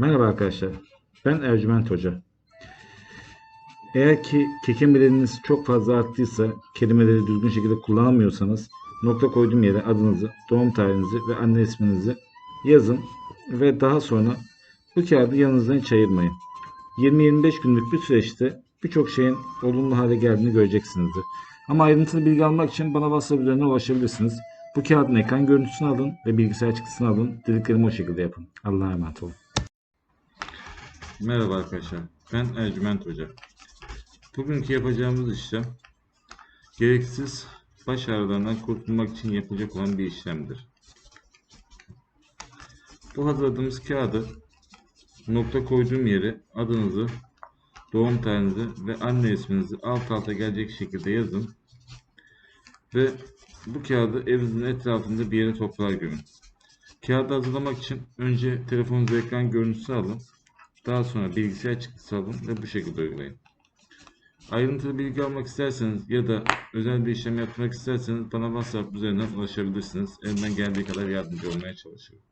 Merhaba arkadaşlar. Ben Ercüment Hoca. Eğer ki kekembeleriniz çok fazla arttıysa, kelimeleri düzgün şekilde kullanamıyorsanız, nokta koyduğum yere adınızı, doğum tarihinizi ve anne isminizi yazın ve daha sonra bu kağıdı yanınızdan hiç ayırmayın. 20-25 günlük bir süreçte birçok şeyin olumlu hale geldiğini göreceksinizdir. Ama ayrıntılı bilgi almak için bana WhatsApp üzerinden ulaşabilirsiniz. Bu kağıdın ekran görüntüsünü alın ve bilgisayar çıktısını alın. Dediklerimi o şekilde yapın. Allah'a emanet olun. Merhaba arkadaşlar, ben Ercüment Hoca. Bugünkü yapacağımız işlem, gereksiz baş ağrılarından kurtulmak için yapılacak olan bir işlemdir. Bu hazırladığımız kağıdı, nokta koyduğum yere adınızı, doğum tarihinizi ve anne isminizi alt alta gelecek şekilde yazın. Ve bu kağıdı evinizin etrafında bir yere toprağa gömün. Kağıdı hazırlamak için önce telefonunuzun ekran görüntüsü alın. Daha sonra bilgisayar çıktısı alın ve bu şekilde uygulayın. Ayrıntılı bilgi almak isterseniz ya da özel bir işlem yapmak isterseniz bana WhatsApp üzerinden ulaşabilirsiniz. Elimden geldiği kadar yardımcı olmaya çalışırım.